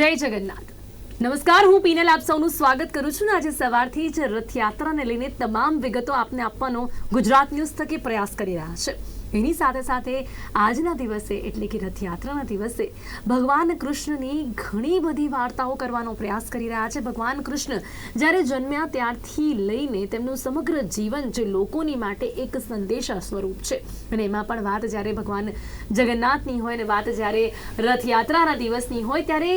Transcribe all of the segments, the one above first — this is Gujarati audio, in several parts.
જય જગન્નાથ. નમસ્કાર, હું પીનલ આપ સૌનું સ્વાગત કરું છું આજે સવારથી જ રથયાત્રાને લઈને તમામ વિગતો આપને આપવાનો ગુજરાત ન્યૂઝ થકી પ્રયાસ કરી રહ્યા છે. એની સાથે સાથે આજના દિવસે એટલે કે રથયાત્રાના દિવસે ભગવાન કૃષ્ણની ઘણી બધી વાર્તાઓ કરવાનો પ્રયાસ કરી રહ્યા છે. ભગવાન કૃષ્ણ જ્યારે જન્મ્યા ત્યારથી લઈને તેમનું સમગ્ર જીવન જે લોકોની માટે એક સંદેશા સ્વરૂપ છે. અને એમાં પણ વાત જ્યારે ભગવાન જગન્નાથની હોય અને વાત જ્યારે રથયાત્રાના દિવસની હોય ત્યારે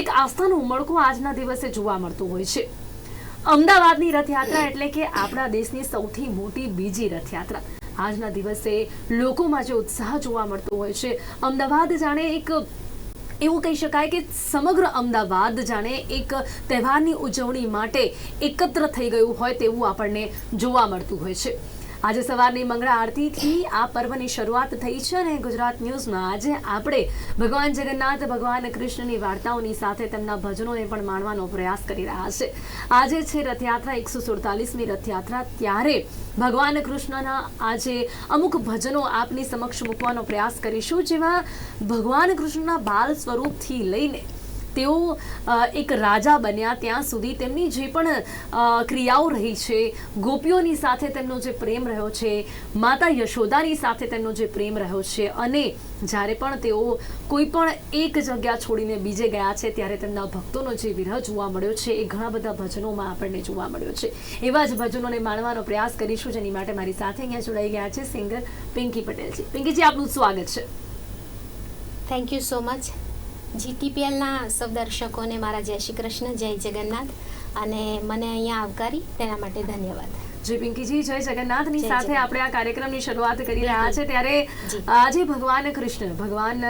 એક આસ્થાનો ઉમળકો આજના દિવસે જોવા મળતો હોય છે. અમદાવાદની રથયાત્રા એટલે કે આપણા દેશની સૌથી મોટી બીજી રથયાત્રા. આજના દિવસે લોકોમાં જે ઉત્સાહ જોવા મળતો હોય છે. અમદાવાદ જાણે એક, એવું કહી શકાય કે સમગ્ર અમદાવાદ જાણે એક તહેવારની ઉજવણી માટે એકત્ર થઈ ગયું હોય તેવું આપણને જોવા મળતું હોય છે. આજે સવારની મંગળા આરતીથી આ પર્વની શરૂઆત થઈ છે અને ગુજરાત ન્યૂઝમાં આજે આપણે ભગવાન જગન્નાથ, ભગવાન કૃષ્ણની વાર્તાઓની સાથે તેમના ભજનોને પણ માણવાનો પ્રયાસ કરી રહ્યા છે. આજે છે રથયાત્રા એકસો સુડતાલીસમી રથયાત્રા. ત્યારે ભગવાન કૃષ્ણના આજે અમુક ભજનો આપની સમક્ષ મૂકવાનો પ્રયાસ કરીશું, જેમાં ભગવાન કૃષ્ણના બાલ સ્વરૂપથી લઈને તેઓ એક રાજા બન્યા ત્યાં સુધી તેમની જે પણ ક્રિયાઓ રહી છે, ગોપીઓની સાથે તેમનો જે પ્રેમ રહ્યો છે, માતા યશોદાની સાથે તેમનો જે પ્રેમ રહ્યો છે, અને જ્યારે પણ તેઓ કોઈ પણ એક જગ્યા છોડીને બીજે ગયા છે, ત્યારે તેમના ભક્તોનો જે વિરહ જોવા મળ્યો છે, એ ઘણા બધા ભજનોમાં આપણને જોવા મળ્યો છે. એવા જ ભજનોને માણવાનો પ્રયાસ કરીશું, જેની માટે મારી સાથે અહીંયા જોડાઈ ગયા છે સિંગર પિંકી પટેલજી. પિંકીજી, આપનું સ્વાગત છે. થેન્ક યુ સો મચ જીટીપીએલના સૌ દર્શકોને મારા જય શ્રી કૃષ્ણ જય જગન્નાથ. અને મને અહીંયા આવકારી તેના માટે ધન્યવાદ. જી પિંકીજી જય જગન્નાથની સાથે આપણે આ કાર્યક્રમની શરૂઆત કરી રહ્યા છે. ત્યારે આજે ભગવાન કૃષ્ણ ભગવાન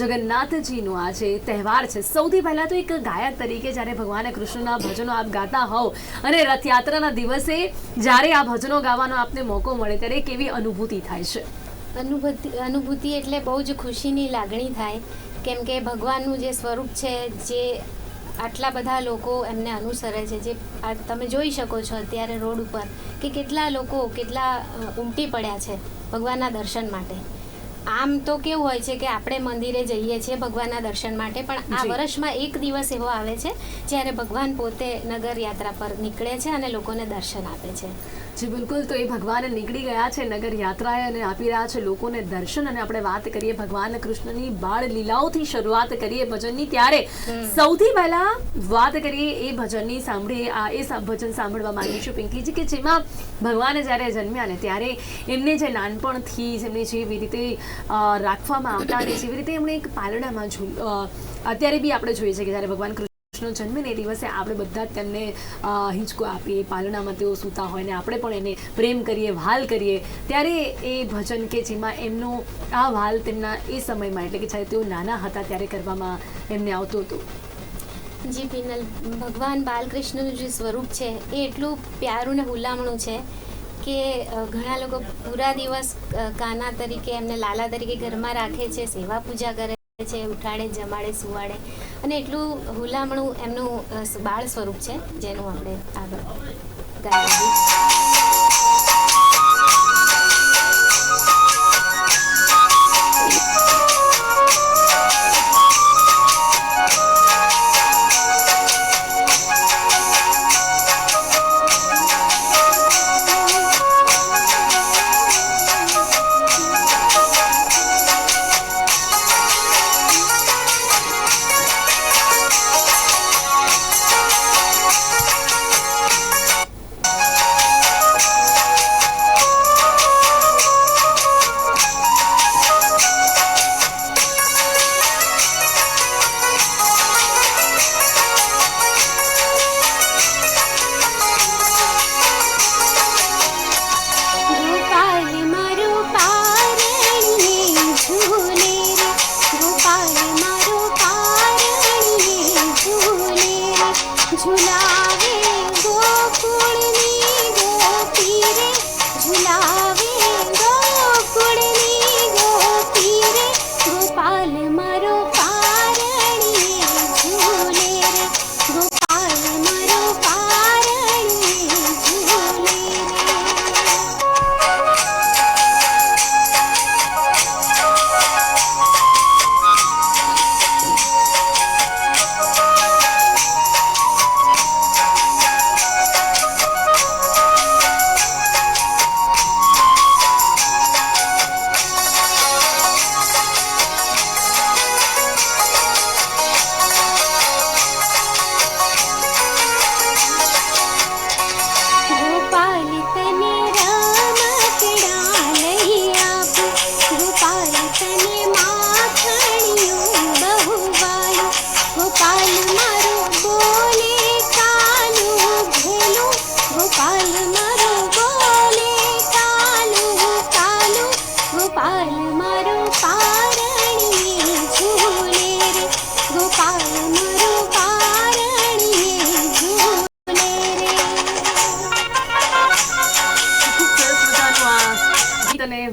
જગન્નાથજીનો આજે તહેવાર છે સૌથી પહેલા તો એક ગાયક તરીકે જ્યારે ભગવાન કૃષ્ણના ભજનો આપ ગાતા હોવ અને રથયાત્રાના દિવસે જ્યારે આ ભજનો ગાવાનો આપને મોકો મળે ત્યારે કેવી અનુભૂતિ થાય છે? અનુભૂતિ અનુભૂતિ એટલે બહુ જ ખુશીની લાગણી થાય કેમ કે ભગવાનનું જે સ્વરૂપ છે જે આટલા બધા લોકો એમને અનુસરે છે જે આ તમે જોઈ શકો છો અત્યારે રોડ ઉપર કે કેટલા લોકો કેટલા ઉમટી પડ્યા છે ભગવાનના દર્શન માટે આમ તો કેવું હોય છે કે આપણે મંદિરે જઈએ છીએ ભગવાનના દર્શન માટે પણ આ. વર્ષમાં એક દિવસ એવો આવે છે જ્યારે ભગવાન પોતે નગર યાત્રા પર નીકળે છે અને લોકોને દર્શન આપે છે જી બિલકુલ. તો એ ભગવાન નીકળી ગયા છે નગર યાત્રાએ અને આપી રહ્યા છે લોકોને દર્શન. અને આપણે વાત કરીએ ભગવાન કૃષ્ણની બાળ લીલાઓથી શરૂઆત કરીએ ભજનની ત્યારે સૌથી પહેલા વાત કરીએ એ ભજનની સાંભળીએ આ એ ભજન સાંભળવા માંગીશું પિંકીજી કે જેમાં ભગવાન જ્યારે જન્મ્યા ને ત્યારે એમને જે નાનપણથી એમને જેવી રીતે રાખવામાં આવતા અને જેવી રીતે એમણે એક પાલણામાં અત્યારે બી આપણે જોઈએ છીએ કે જ્યારે ભગવાન કૃષ્ણ કૃષ્ણ જન્મે ને એ દિવસે આપણે બધા જ તેમને હિંચકો આપીએ, પાલણામાં તેઓ સૂતા હોય ને આપણે પણ એને પ્રેમ કરીએ વાલ કરીએ. ત્યારે એ ભજન કે જેમાં એમનો, આ વાલ તેમના એ સમયમાં, એટલે કે જ્યારે તેઓ નાના હતા ત્યારે કરવામાં એમને આવતું હતું. જી પિનલ ભગવાન બાલકૃષ્ણનું જે સ્વરૂપ છે, એ એટલું પ્યારું ને હુલામણું છે કે ઘણા લોકો પૂરા દિવસ કાના તરીકે, એમને લાલા તરીકે ઘરમાં રાખે છે, સેવા પૂજા કરે છે, ઉઠાડે, જમાડે, સુવાડે. અને એટલું હુલામણું એમનું બાળ સ્વરૂપ છે જેનું આપણે આગળ ગાઈએ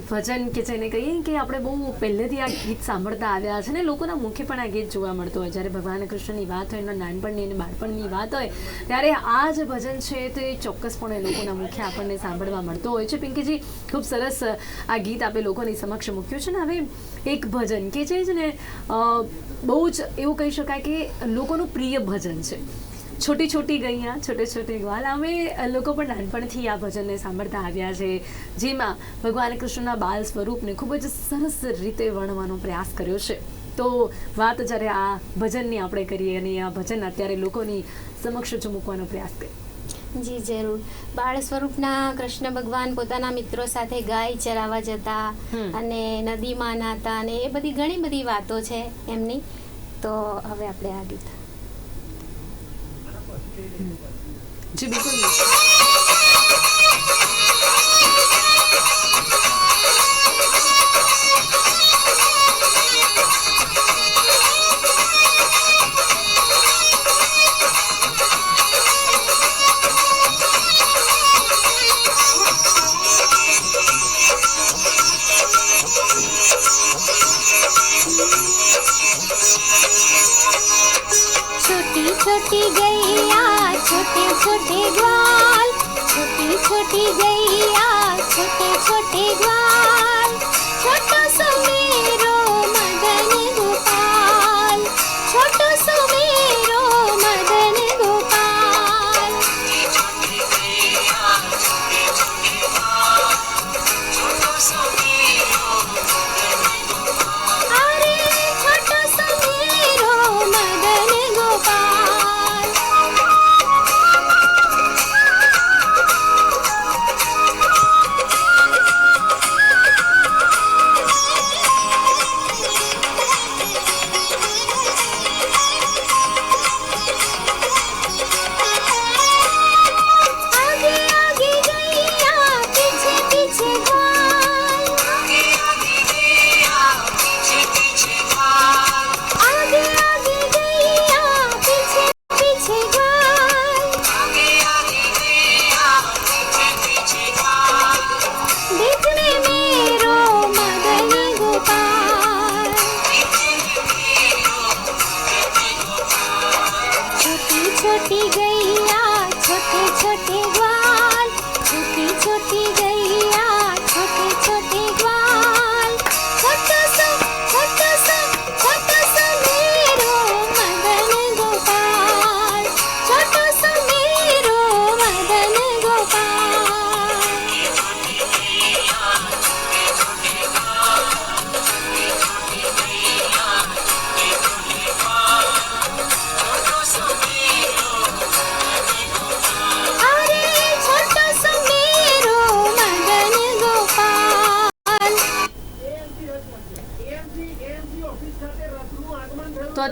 ભજન કે જેને કહીએ કે આપણે બહુ પહેલેથી આ ગીત સાંભળતા આવ્યા છે ને, લોકોના મુખે પણ આ ગીત જોવા મળતું હોય. જ્યારે ભગવાન કૃષ્ણની વાત હોય એના નાનપણની અને બાળપણની વાત હોય, ત્યારે આ જે ભજન છે તે ચોક્કસપણે લોકોના મુખે આપણને સાંભળવા મળતો હોય છે. પિંકીજી, ખૂબ સરસ આ ગીત આપણે લોકોની સમક્ષ મૂક્યું છે ને. હવે એક ભજન કે જે છે ને બહુ જ એવું કહી શકાય કે લોકોનું પ્રિય ભજન છે. છોટી છોટી ગૈયા છોટે છોટે ગ્વાલ અમે લોકો પણ નાનપણથી આ ભજનને સાંભળતા આવ્યા છે જેમાં ભગવાન કૃષ્ણના બાલ સ્વરૂપને ખૂબ જ સરસ રીતે વર્ણવાનો પ્રયાસ કર્યો છે. તો વાત જ્યારે આ ભજનની આપણે કરીએ અને આ ભજન અત્યારે લોકોની સમક્ષ જો મૂકવાનો પ્રયાસ કરીએ. જી જરૂર. બાળ સ્વરૂપના કૃષ્ણ ભગવાન પોતાના મિત્રો સાથે ગાય ચરાવવા જતા અને નદીમાં નાતા અને એ બધી ઘણી બધી વાતો છે એમની. તો હવે આપણે આ ગીત જી બિલકુલ छोटी छोटी गैया छोटे छोटे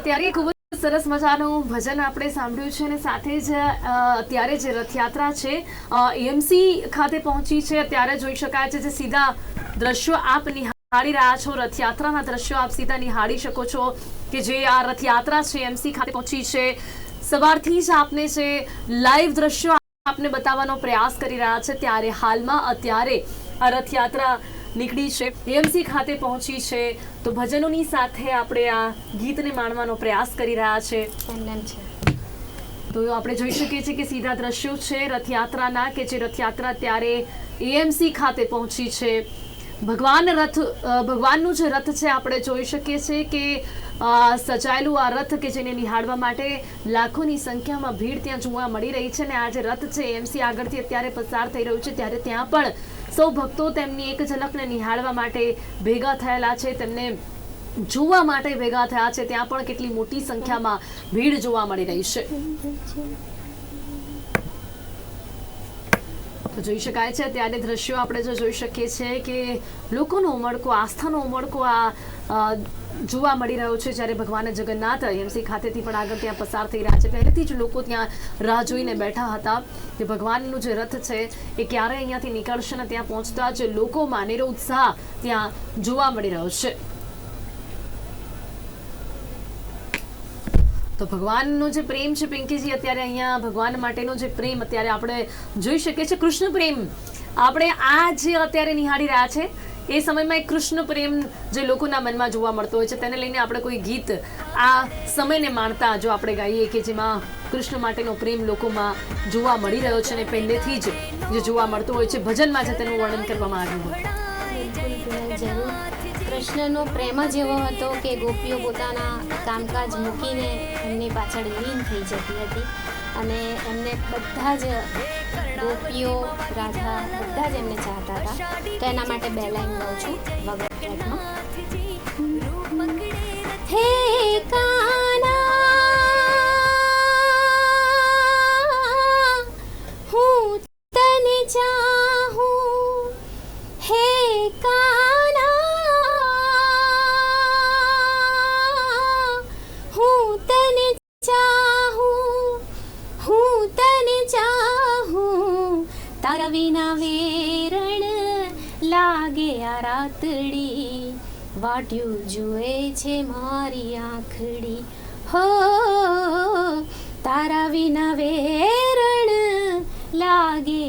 તો અત્યારે ખૂબ જ સરસ મજાનું ભજન આપણે સાંભળ્યું છે અને સાથે જ અત્યારે જે રથયાત્રા છે એએમસી ખાતે પહોંચી છે અત્યારે જોઈ શકાય છે જે સીધા દ્રશ્યો આપ નિહાળી રહ્યા છો, રથયાત્રાના દ્રશ્યો આપ સીધા નિહાળી શકો છો કે જે આ રથયાત્રા છે એમસી ખાતે પહોંચી છે. સવારથી જ આપને જે લાઈવ દ્રશ્યો આપને બતાવવાનો પ્રયાસ કરી રહ્યા છે, ત્યારે હાલમાં અત્યારે આ રથયાત્રા નીકળી છે. એમસી ખાતે પહોંચી છે. તો ભજનોની સાથે આપણે આ ગીતને માણવાનો પ્રયાસ કરી રહ્યા છે. તો આપણે જોઈ શકીએ છીએ કે સીધા દ્રશ્યો છે રથયાત્રાના કે જે રથયાત્રા ત્યારે એએમસી ખાતે પહોંચી છે. ભગવાન રથ ભગવાનનું જે રથ છે આપણે જોઈ શકીએ છીએ કે સજાયેલું આ રથ કે જેને નિહાળવા માટે લાખોની સંખ્યામાં ભીડ ત્યાં જોવા મળી રહી છે અને આ જે રથ છે એમસી આગળથી અત્યારે પસાર થઈ રહ્યું છે ત્યારે ત્યાં પણ સૌ ભક્તો તેમની એક ઝલકને નિહાળવા માટે ભેગા થયેલા છે. તેમને જોવા માટે ભેગા થયા છે. ત્યાં પણ કેટલી મોટી સંખ્યામાં ભીડ જોવા મળી રહી છે. જોઈ શકાય છે ત્યારે દ્રશ્યો આપણે જો જોઈ શકીએ છીએ કે લોકોનો ઉમળકો, આસ્થાનો ઉમળકો આ જોવા મળી રહ્યો છે જ્યારે ભગવાન જગન્નાથ એમસી ખાતેથી પણ આગળ ત્યાં પસાર થઈ રહ્યા છે. પહેલેથી જ લોકો ત્યાં રાહ જોઈને બેઠા હતા કે ભગવાનનું જે રથ છે એ ક્યારે અહીંયાથી નીકળશે ને ત્યાં પહોંચતા જ લોકોમાં અનેરો ઉત્સાહ ત્યાં જોવા મળી રહ્યો છે. તો ભગવાનનો જે પ્રેમ છે પિંકીજી, અત્યારે અહીંયા ભગવાન માટેનો જે પ્રેમ અત્યારે આપણે જોઈ શકીએ છીએ. કૃષ્ણ પ્રેમ, આપણે આ જે અત્યારે નિહાળી રહ્યા છે એ સમયમાં એક કૃષ્ણ પ્રેમ જે લોકોના મનમાં જોવા મળતો હોય છે, તેને લઈને આપણે કોઈ ગીત આ સમયને માણતા જો આપણે ગાઈએ કે જેમાં કૃષ્ણ માટેનો પ્રેમ લોકોમાં જોવા મળી રહ્યો છે અને પહેલેથી જ જે જોવા મળતો હોય છે, ભજનમાં છે તેનું વર્ણન કરવામાં આવ્યું જરૂર કૃષ્ણનો પ્રેમ જ એવો હતો કે ગોપીઓ પોતાના કામકાજ મૂકીને એમની પાછળ લીન થઈ જતી હતી અને એમને બધા જ ગોપીઓ રાધા બધા જ એમને ચાહતા હતા. તો એના માટે બે લાઈન ગાઉં છું. વગર હે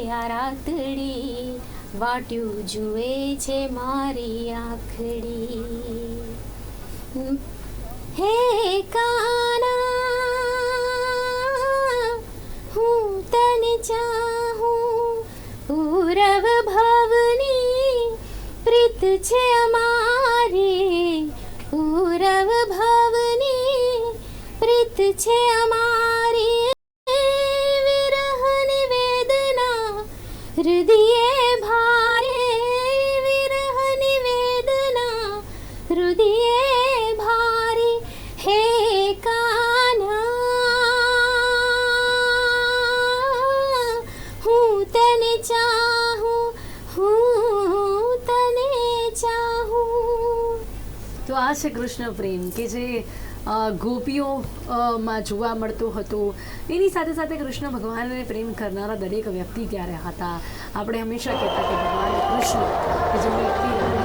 આ વાટ્યું જુએ છે મારી આંખડી. હે કાના, હું તને ચાહું પૂરવ ભવની પ્રીત છે અમારી. પૂરવ ભવની પ્રીત છે અમારી છે કૃષ્ણ પ્રેમ, કે જે ગોપીઓમાં જોવા મળતો હતો. એની સાથે સાથે કૃષ્ણ ભગવાનને પ્રેમ કરનારા દરેક વ્યક્તિ ત્યારે હતા. આપણે હંમેશા કહેતા કે ભગવાન કૃષ્ણ કે જે પણ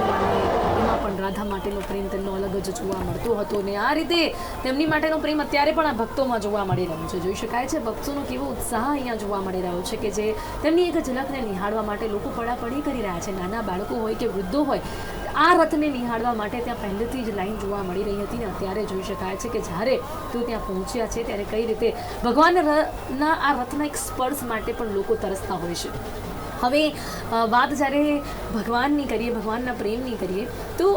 રાધા માટેનો પ્રેમ તેમનો અલગ જ જોવા મળતો હતો ને આ રીતે તેમની માટેનો પ્રેમ અત્યારે પણ આ ભક્તોમાં જોવા મળી રહ્યો છે. જોઈ શકાય છે ભક્તોનો કેવો ઉત્સાહ અહીંયા જોવા મળી રહ્યો છે કે જે તેમની એક ઝલકને નિહાળવા માટે લોકો પડાપડી કરી રહ્યા છે. નાના બાળકો હોય કે વૃદ્ધો હોય, આ રથને નિહાળવા માટે ત્યાં પહેલેથી જ લાઈન જોવા મળી રહી હતી ને અત્યારે જોઈ શકાય છે કે જ્યારે તેઓ ત્યાં પહોંચ્યા છે ત્યારે કઈ રીતે ભગવાન ના આ રથના એક સ્પર્શ માટે પણ લોકો તરસતા હોય છે. હવે વાત જ્યારે ભગવાનની કરીએ ભગવાનના પ્રેમની કરીએ તો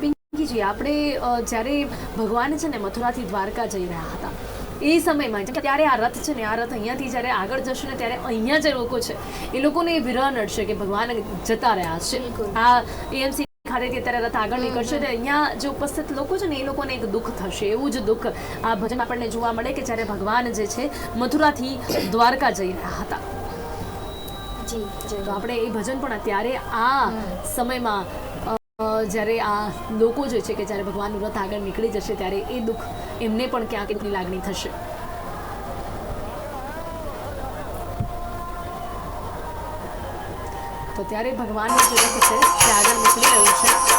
પિંકીજી આપણે જ્યારે ભગવાન છે ને મથુરાથી દ્વારકા જઈ રહ્યા હતા એ સમયમાં ત્યારે આ રથ છે ને આ રથ અહીંયાથી જ્યારે આગળ જશે ને ત્યારે અહીંયા જે લોકો છે એ લોકોને વિરહ નડશે કે ભગવાન જતા રહ્યા છે. આ એએમસી ખાતેથી અત્યારે રથ આગળ નીકળશે ને અહીંયા જે ઉપસ્થિત લોકો છે ને એ લોકોને એક દુઃખ થશે એવું જ દુઃખ આ ભજન આપણને જોવા મળે કે જ્યારે ભગવાન જે છે મથુરાથી દ્વારકા જઈ રહ્યા હતા. જી તો આપણે એ ભજન પણ અત્યારે આ સમયમાં જ્યારે આ લોકો જે છે કે જ્યારે ભગવાનનું રથ આગળ નીકળી જશે ત્યારે એ દુઃખ એમને પણ ક્યાંક એટલી લાગણી થશે. તો ત્યારે ભગવાનનું જે રથ છે તે આગળ નીકળી રહ્યું છે.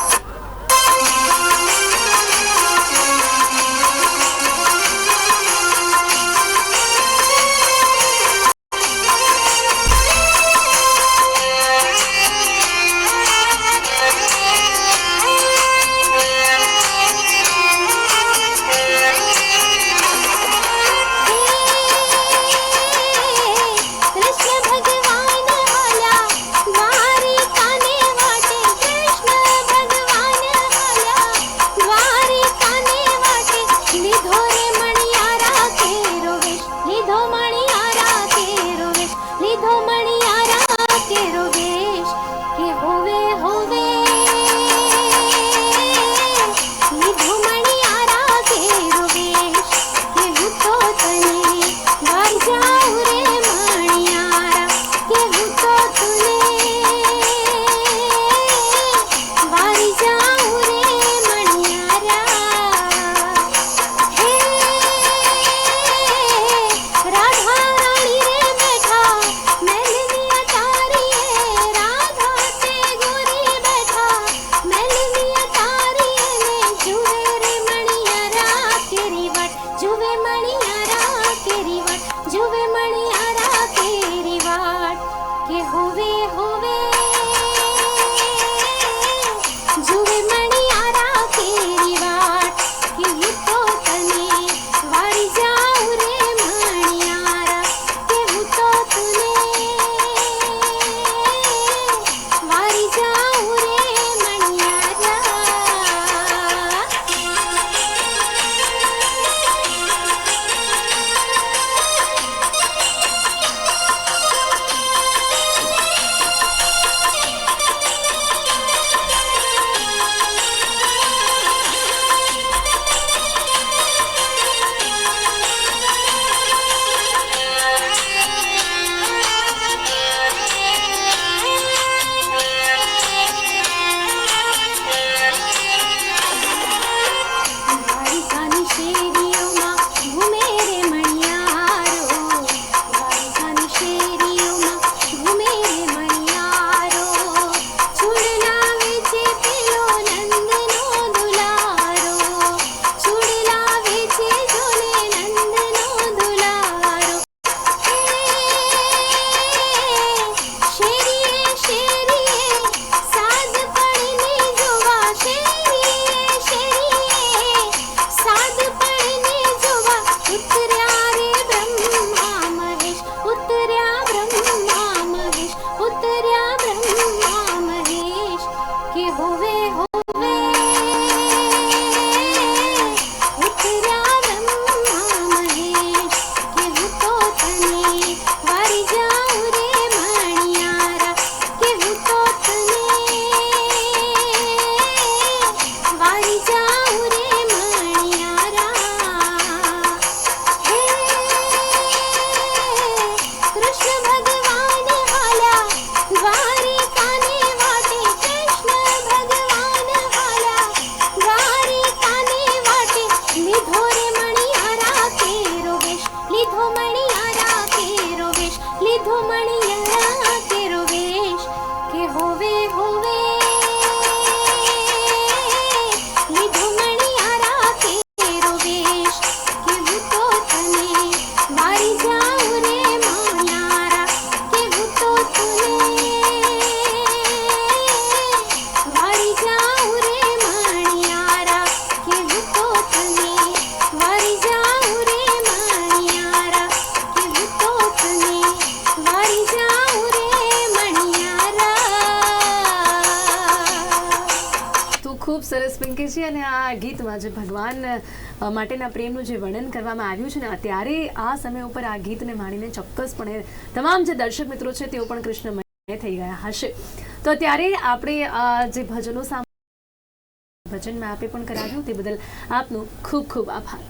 પિંકીજી અને આ ગીતમાં જે ભગવાન માટેના પ્રેમનું જે વર્ણન કરવામાં આવ્યું છે ને ત્યારે આ સમય ઉપર આ ગીતને માણીને ચોક્કસપણે તમામ જે દર્શક મિત્રો છે તેઓ પણ કૃષ્ણમય થઈ ગયા હશે. તો ત્યારે આપણે જે ભજનો સામ, ભજનમાં આપે પણ કરાવ્યું તે બદલ આપનો ખૂબ ખૂબ આભાર.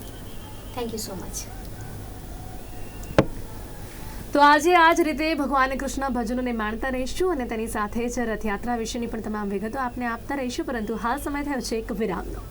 થેન્ક યુ સો મચ તો આજે આ જ રીતે ભગવાન કૃષ્ણ ભજનોને માણતા રહીશું અને તેની સાથે જ રથયાત્રા વિશેની પણ તમામ વિગતો આપને આપતા રહીશું, પરંતુ હાલ સમય થયો છે એક વિરામનો.